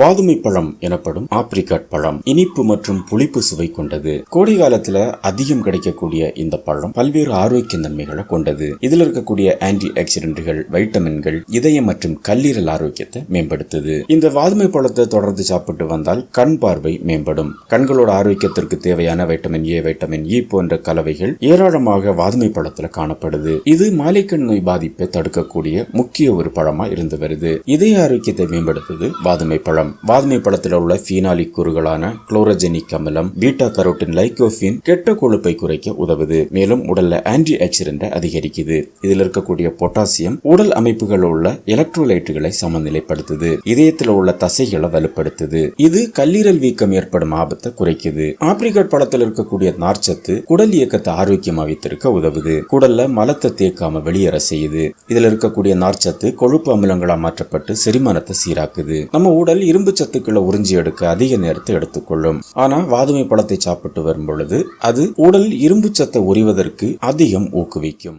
வாதுமை பழம் எனப்படும் ஆப்ரிகாட் பழம் இனிப்பு மற்றும் புளிப்பு சுவை கொண்டது. கோடை காலத்துல அதிகம் கிடைக்கக்கூடிய இந்த பழம் பல்வேறு ஆரோக்கிய நன்மைகளை கொண்டது. இதுல இருக்கக்கூடிய ஆன்டி ஆக்சிடென்ட்கள் வைட்டமின்கள் இதயம் மற்றும் கல்லீரல் ஆரோக்கியத்தை மேம்படுத்துது. இந்த வாதுமை பழத்தை தொடர்ந்து சாப்பிட்டு வந்தால் கண் பார்வை மேம்படும். கண்களோட ஆரோக்கியத்திற்கு தேவையான வைட்டமின் ஏ வைட்டமின் இ போன்ற கலவைகள் ஏராளமாக வாதுமை பழத்துல காணப்படுது. இது மாலைக்கண் நோய் பாதிப்பை தடுக்கக்கூடிய முக்கிய ஒரு பழமா இருந்து வருது. இதய ஆரோக்கியத்தை மேம்படுத்துது வாதுமை பழம். வாதுமை பழத்தில் உள்ள ஃபீனாலிக் கூறுகளான குளோரஜெனிக் அமிலம் பீட்டா கரோட்டின் லைகோஃபின் கெட்ட கொழுப்பை குறைக்க உதவுது. மேலும் உடல்ல ஆன்டி ஆக்சிடென்ட் அதிகரிக்குது. இதில் இருக்கக்கூடிய பொட்டாசியம் உடல் அமைப்புகள் உள்ள எலக்ட்ரோலைட்டுகளை சமநிலைப்படுத்துது. இதயத்தில் உள்ள தசைகளை வலுப்படுத்துது. இது கல்லீரல் வீக்கம் ஏற்படும் ஆபத்தை குறைக்குது. ஆப்ரிகாட் பழத்தில் இருக்கக்கூடிய நார்ச்சத்து குடல் இயக்கத்தை ஆரோக்கியமா வைத்திருக்க உதவுது. குடல்ல மலத்தை தேக்காம வெளியேற செய்யுது. இதுல இருக்கக்கூடிய நார்ச்சத்து கொழுப்பு அமிலங்களா மாற்றப்பட்டு செரிமானத்தை சீராக்குது. நம்ம உடல் இரும்பு சத்துக்களை உறிஞ்சி எடுக்க அதிக நேரத்தை எடுத்துக்கொள்ளும். ஆனால் வாதுமை பழத்தை சாப்பிட்டு வரும் பொழுது அது உடல் இரும்பு சத்தை உரிவதற்கு அதிகம் ஊக்குவிக்கும்.